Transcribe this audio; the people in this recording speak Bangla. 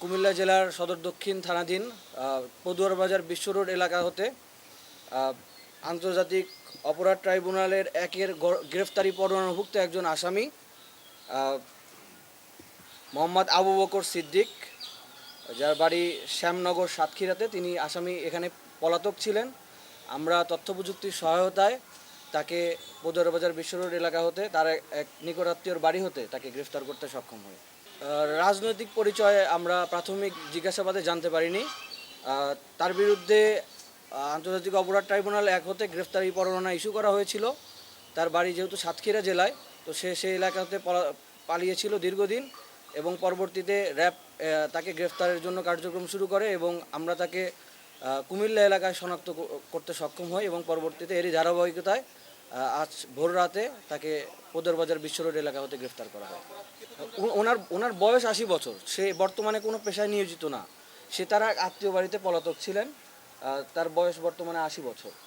কুমিল্লা জেলার সদর দক্ষিণ থানাধীন পদুয়ার বাজার বিশ্ব রোড এলাকা হতে আন্তর্জাতিক অপরাধ ট্রাইব্যুনালের একের গ্রেফতারি পরোয়ানাভুক্ত একজন আসামি মোহাম্মদ আবু বকর সিদ্দিক যার বাড়ি শ্যামনগর সাতক্ষীরাতে। তিনি আসামি এখানে পলাতক ছিলেন। আমরা তথ্য প্রযুক্তির সহায়তায় তাকে পদুয়ার বাজার বিশ্ব রোড এলাকা হতে তার এক- নিকটাত্মীয়র বাড়ি হতে তাকে গ্রেফতার করতে সক্ষম আহ, রাজনৈতিক পরিচয়ে আমরা প্রাথমিক জিজ্ঞাসাবাদে জানতে পারিনি। তার বিরুদ্ধে আন্তর্জাতিক অপরাধ ট্রাইব্যুনাল এক হতে গ্রেফতারি পরোয়ানা ইস্যু করা হয়েছিল। তার বাড়ি যেহেতু সাতক্ষীরা জেলায়, তো সে সেই এলাকাতে পলা- পালিয়েছিল দীর্ঘদিন এবং পরবর্তীতে র্যাব তাকে গ্রেফতারের জন্য কার্যক্রম শুরু করে এবং আমরা তাকে কুমিল্লা এলাকায় শনাক্ত করতে সক্ষম হই এবং পরবর্তীতে এরই ধারাবাহিকতায় আজ ভোর রাতে তাকে পোদরবাজার বিশ্ব রোড এলাকা হতে গ্রেফতার করা হয়। ওনার ওনার বয়স আশি বছর। সে বর্তমানে কোনো পেশায় নিয়োজিত না। সে তার আত্মীয় বাড়িতে পলাতক ছিলেন। তার বয়স বর্তমানে আশি বছর।